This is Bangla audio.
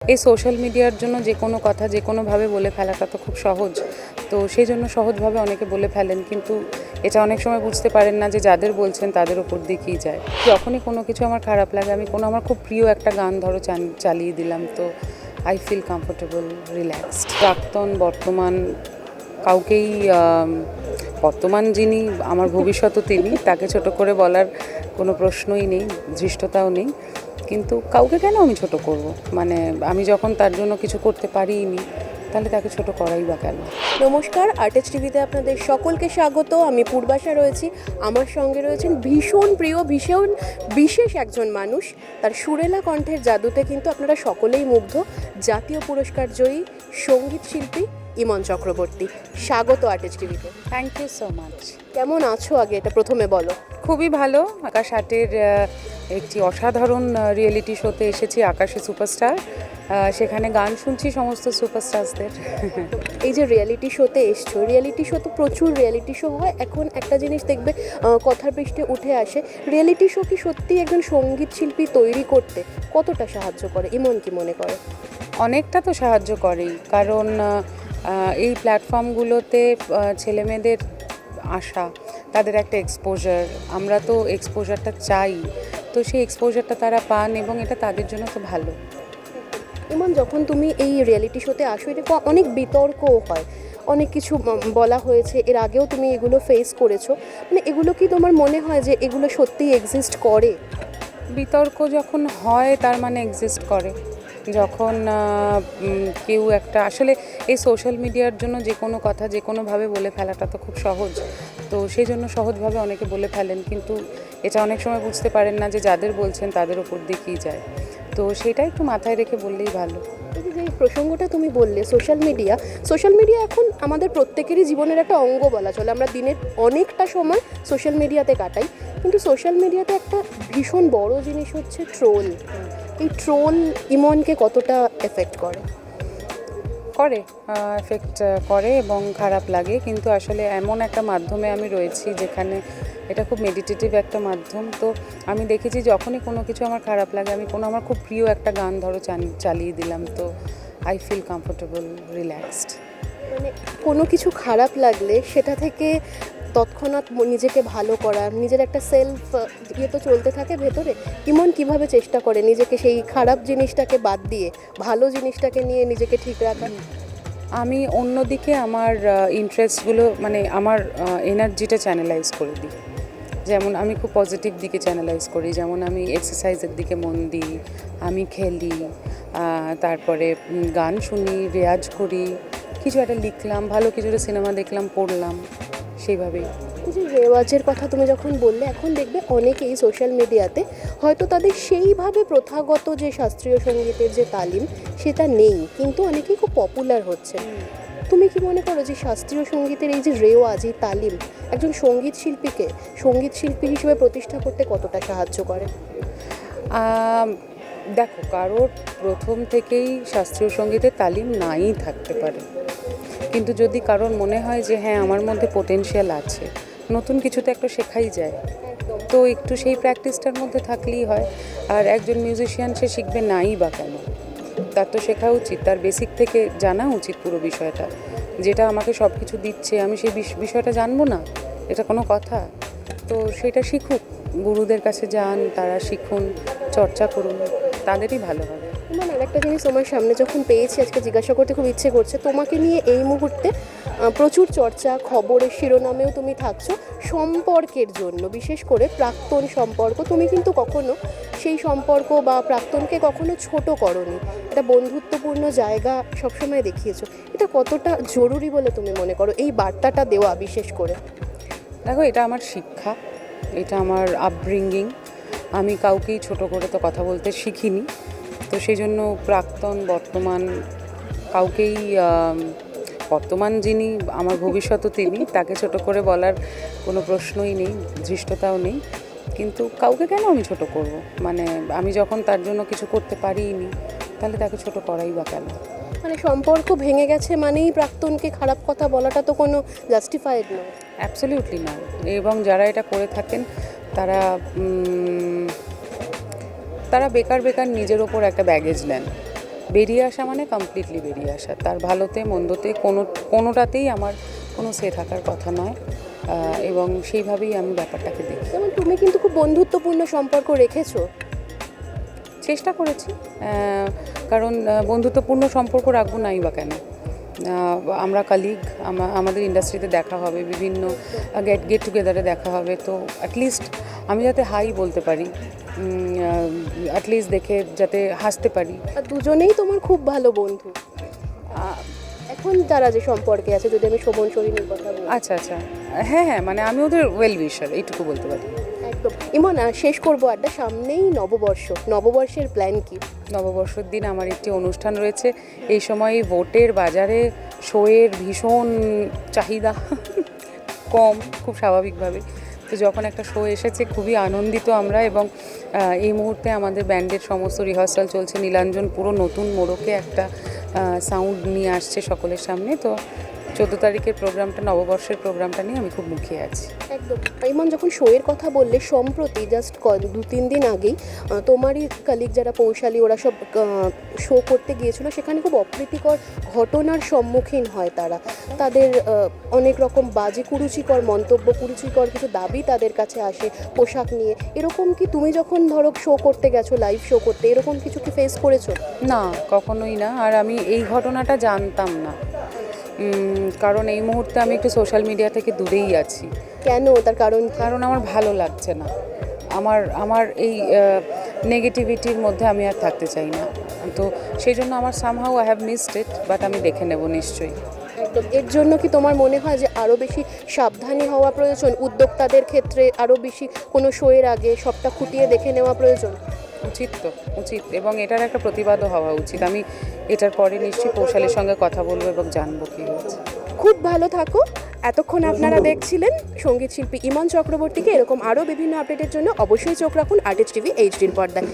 এই সোশ্যাল মিডিয়ার জন্য যে কোনো কথা যে কোনোভাবে বলে ফেলাটা তো খুব সহজ। তো সেই জন্য সহজভাবে অনেকে বলে ফেলেন, কিন্তু এটা অনেক সময় বুঝতে পারেন না যে যাদের বলছেন তাদের ওপর দিকেই যায়। যখনই কোনো কিছু আমার খারাপ লাগে, আমি কোনো আমার খুব প্রিয় একটা গান ধরো চালিয়ে দিলাম, তো আই ফিল কমফোর্টেবল রিল্যাক্সড প্রাক্তন, বর্তমান, কাউকেই বর্তমান যিনি, আমার ভবিষ্যৎও তিনি, তাকে ছোট করে বলার কোনো প্রশ্নই নেই, ধৃষ্টতাও নেই। কিন্তু কাউকে কেন আমি ছোট করব? মানে আমি যখন তার জন্য কিছু করতে পারিনি তাহলে তাকে ছোট করাই বা কেন? নমস্কার আর্টিস্ট টিভিতে আপনাদের সকলকে স্বাগত। আমি পূর্বাশা রয়েছি। আমার সঙ্গে রয়েছেন ভীষণ প্রিয় ভীষণ বিশেষ একজন মানুষ। তার সুরেলা কণ্ঠের জাদুতে কিন্তু আপনারা সকলেই মুগ্ধ। জাতীয় পুরস্কার জয়ী সংগীত শিল্পী ইমন চক্রবর্তী। স্বাগত আর্টিস্ট টিভিতে। থ্যাংক ইউ সো মাচ কেমন আছো আগে? এটা প্রথমে বলো। খুবই ভালো। আকাশ আটের একটি অসাধারণ রিয়েলিটি শোতে এসেছি, আকাশে সুপারস্টার সেখানে গান শুনছি সমস্ত সুপারস্টারসদের এই যে রিয়েলিটি শোতে এসছো রিয়েলিটি শো তো প্রচুর রিয়েলিটি শো হয়। এখন একটা জিনিস দেখবে কথার পৃষ্ঠে উঠে আসে রিয়েলিটি শো কি সত্যি একজন সংগীত শিল্পী তৈরি করতে কতটা সাহায্য করে? ইমন কি মনে করে? অনেকটা তো সাহায্য করেই, কারণ এই প্ল্যাটফর্মগুলোতে ছেলে মেয়েদের আসা তাদের একটা এক্সপোজার আমরা তো এক্সপোজারটা চাই। তো সেই এক্সপোজারটা তারা পান এবং এটা তাদের জন্য তো ভালো। ইমন যখন তুমি এই রিয়েলিটি শোতে আসো এটা অনেক বিতর্কও হয়। অনেক কিছু বলা হয়েছে এর আগেও তুমি এগুলো ফেস করেছ। মানে এগুলো কি তোমার মনে হয় যে এগুলো সত্যিই এক্সিস্ট করে? বিতর্ক যখন হয় তার মানে এক্সিস্ট করে। যখন কেউ একটা, আসলে এই সোশ্যাল মিডিয়ার জন্য যে কোনো কথা যে কোনোভাবে বলে ফেলাটা তো খুব সহজ। তো সেই জন্য সহজভাবে অনেকে বলে ফেলেন, কিন্তু এটা অনেক সময় বুঝতে পারেন না যে যাদের বলছেন তাদের ওপর দিকেই যায়। তো সেটা একটু মাথায় রেখে বললেই ভালো। যে প্রসঙ্গটা তুমি বললে সোশ্যাল মিডিয়া সোশ্যাল মিডিয়া এখন আমাদের প্রত্যেকেরই জীবনের একটা অঙ্গ বলা চলে। আমরা দিনের অনেকটা সময় সোশ্যাল মিডিয়াতে কাটাই, কিন্তু সোশ্যাল মিডিয়াতে একটা ভীষণ বড় জিনিস হচ্ছে ট্রোল এই ট্রোল ইমনকে কতটা এফেক্ট করে? করে এফেক্ট করে এবং খারাপ লাগে। কিন্তু আসলে এমন একটা মাধ্যমে আমি রয়েছি যেখানে এটা খুব মেডিটেটিভ একটা মাধ্যম। তো আমি দেখেছি যখনই কোনো কিছু আমার খারাপ লাগে আমি কোনো আমার খুব প্রিয় একটা গান ধরো চান- চালিয়ে দিলাম। তো আই ফিল কমফোর্টেবল রিল্যাক্সড মানে কোনো কিছু খারাপ লাগলে সেটা থেকে তৎক্ষণাৎ নিজেকে ভালো করা, নিজের একটা সেলফ ইয়ে তো চলতে থাকে ভেতরে। ইমন কীভাবে চেষ্টা করে নিজেকে সেই খারাপ জিনিসটাকে বাদ দিয়ে, ভালো জিনিসটাকে নিয়ে নিজেকে ঠিক রাখা? আমি অন্যদিকে আমার ইন্টারেস্টগুলো মানে আমার এনার্জিটা চ্যানেলাইজ করে দিই। যেমন আমি খুব পজিটিভ দিকে চ্যানেলাইজ করি, যেমন আমি এক্সারসাইজের দিকে মন দিই, আমি খেলি তারপরে গান শুনি, রেয়াজ করি, কিছু একটা লিখলাম, ভালো কিছু সিনেমা দেখলাম, পড়লাম। সেইভাবেই। যে রেওয়াজের কথা তুমি যখন বললে, এখন দেখবে অনেকেই সোশ্যাল মিডিয়াতে হয়তো তাদের সেইভাবে প্রথাগত যে শাস্ত্রীয় সঙ্গীতের যে তালিম, সেটা নেই, কিন্তু অনেকেই খুব পপুলার হচ্ছে। তুমি কি মনে করো যে শাস্ত্রীয় সঙ্গীতের এই যে রেওয়াজ, এই তালিম একজন সংগীত শিল্পীকে, সংগীত শিল্পী হিসেবে প্রতিষ্ঠা করতে কতটা সাহায্য করে? দেখো, কারোর প্রথম থেকেই শাস্ত্রীয় সঙ্গীতের তালিম নাই থাকতে পারে। কিন্তু যদি কারোর মনে হয় যে হ্যাঁ আমার মধ্যে পোটেনশিয়াল আছে, নতুন কিছু তো একটা শেখাই যায়। তো একটু সেই প্র্যাকটিসটার মধ্যে থাকলেই হয়। আর একজন মিউজিশিয়ান সে শিখবে নাই বা কেন? তার তো শেখা উচিত। তার বেসিক থেকে জানা উচিত পুরো বিষয়টা। যেটা আমাকে সব কিছু দিচ্ছে, আমি সেই বিষ- বিষয়টা জানব না? এটা কোনো কথা? তো সেটা শিখুক। গুরুদের কাছে যান, তারা শিখুন, চর্চা করুন। তাদেরই ভালো হবে। মানে আরেকটা জিনিস তোমার সামনে যখন পেয়েছি, আজকে জিজ্ঞাসা করতে খুব ইচ্ছে করছে, তোমাকে নিয়ে এই মুহূর্তে প্রচুর চর্চা, খবরের শিরোনামেও তুমি থাকছো, সম্পর্কের জন্য, বিশেষ করে প্রাক্তন সম্পর্ক, তুমি কিন্তু কখনো সেই সম্পর্ক বা প্রাক্তনকে কখনো ছোট করনি, এটা বন্ধুত্বপূর্ণ জায়গা সবসময় দেখিয়েছো, এটা কতটা জরুরি বলে তুমি মনে করো, এই বার্তাটা দেওয়া বিশেষ করে? দেখো, এটা আমার শিক্ষা, এটা আমার আপব্রিঙ্গিং আমি কাউকেই ছোট করে তো কথা বলতে শিখিনি তো সেই জন্য প্রাক্তন বর্তমান কাউকেই বর্তমান যিনি আমার ভবিষ্যৎও তিনি তাকে ছোট করে বলার কোনো প্রশ্নই নেই ধৃষ্টতাও নেই। কিন্তু কাউকে কেন আমি ছোট করব? মানে আমি যখন তার জন্য কিছু করতে পারিনি তাহলে তাকে ছোট করাই বা কেন? মানে সম্পর্ক ভেঙে গেছে মানেই প্রাক্তনকে খারাপ কথা বলাটা তো কোনো জাস্টিফাইড নয়। অ্যাবসলিউটলি না। এবং যারা এটা করে থাকেন তারা তারা বেকার বেকার নিজের ওপর একটা ব্যাগেজ নেন। বেরিয়ে আসা মানে কমপ্লিটলি বেরিয়ে আসা। তার ভালোতে মন্দতে কোনো কোনোটাতেই আমার কোনো সে থাকার কথা নয়। এবং সেইভাবেই আমি ব্যাপারটাকে দেখি। যেমন তুমি কিন্তু খুব বন্ধুত্বপূর্ণ সম্পর্ক রেখেছো। চেষ্টা করেছি। কারণ বন্ধুত্বপূর্ণ সম্পর্ক রাখব নাই বা কেন? আমরা কালিগ আমাদের ইন্ডাস্ট্রিতে দেখা হবে বিভিন্ন গেট গেট টুগেদারে দেখা হবে। তো অ্যাটলিস্ট আমি যাতে হাই বলতে পারি। অ্যাটলিস্ট দেখে যাতে হাসতে পারি। আর দুজনেই তোমার খুব ভালো বন্ধু। এখন তারা যে সম্পর্কে আছে যদি আমি শোভন সরিনীর কথা বলি। আচ্ছা আচ্ছা। হ্যাঁ হ্যাঁ মানে আমি ওদের ওয়েল উইশার এইটুকু বলতে পারি। একদম। ইমন শেষ করব আড্ডা। সামনেই নববর্ষ। নববর্ষের প্ল্যান কি? নববর্ষের দিন আমার একটি অনুষ্ঠান রয়েছে। এই সময় ভোটের বাজারে শোয়ের ভীষণ চাহিদা। কম খুব স্বাভাবিকভাবে। তো যখন একটা শো এসেছে, খুবই আনন্দিত আমরা এবং এই মুহূর্তে আমাদের ব্যান্ডের সমস্ত রিহার্সাল চলছে। নীলাঞ্জন পুরো নতুন মোড়কে একটা সাউন্ড নিয়ে আসছে সকলের সামনে। তো চোদ্দ তারিখের প্রোগ্রামটা নববর্ষের প্রোগ্রামটা নিয়ে আমি খুব মুখিয়ে আছি। একদম। ইমন যখন শোয়ের কথা বললে সম্প্রতি জাস্ট দু তিন দিন আগেই তোমারই কালিগ যারা পৌশালী ওরা সব শো করতে গিয়েছিল সেখানে খুব অপ্রীতিকর ঘটনার সম্মুখীন হয় তারা। তাদের অনেক রকম বাজে কুরুচিকর মন্তব্য কুরুচিকর কিছু দাবি তাদের কাছে আসে পোশাক নিয়ে। এরকম কি তুমি যখন ধরো শো করতে গেছো লাইভ শো করতে এরকম কিছু কি ফেস করেছ? না কখনোই না। আর আমি এই ঘটনাটা জানতাম না। কারণ এই মুহূর্তে আমি একটু সোশ্যাল মিডিয়া থেকে দূরেই আছি। কেন? তার কারণ কারণ আমার ভালো লাগছে না। আমার আমার এই নেগেটিভিটির মধ্যে আমি আর থাকতে চাই না। তো সেই জন্য আমার somehow I have missed it but আমি দেখে নেব নিশ্চয়ই। একদম। এর জন্য কি তোমার মনে হয় যে আরও বেশি সাবধানী হওয়া প্রয়োজন? উদ্যোক্তাদের ক্ষেত্রে আরও বেশি কোনো শোয়ের আগে সবটা খুঁটিয়ে দেখে নেওয়া প্রয়োজন? উচিত তো উচিত। এবং এটার একটা প্রতিবাদও হওয়া উচিত। আমি এটার পরে নিশ্চয়ই কৌশলের সঙ্গে কথা বলব এবং জানব কি হয়েছে। খুব ভালো থাকো। এতক্ষণ আপনারা দেখছিলেন সংগীত শিল্পী ইমন চক্রবর্তীকে এরকম আরও বিভিন্ন আপডেটের জন্য অবশ্যই চোখ রাখুন আর্টিস্ট টিভি এইচডির পর্দায়।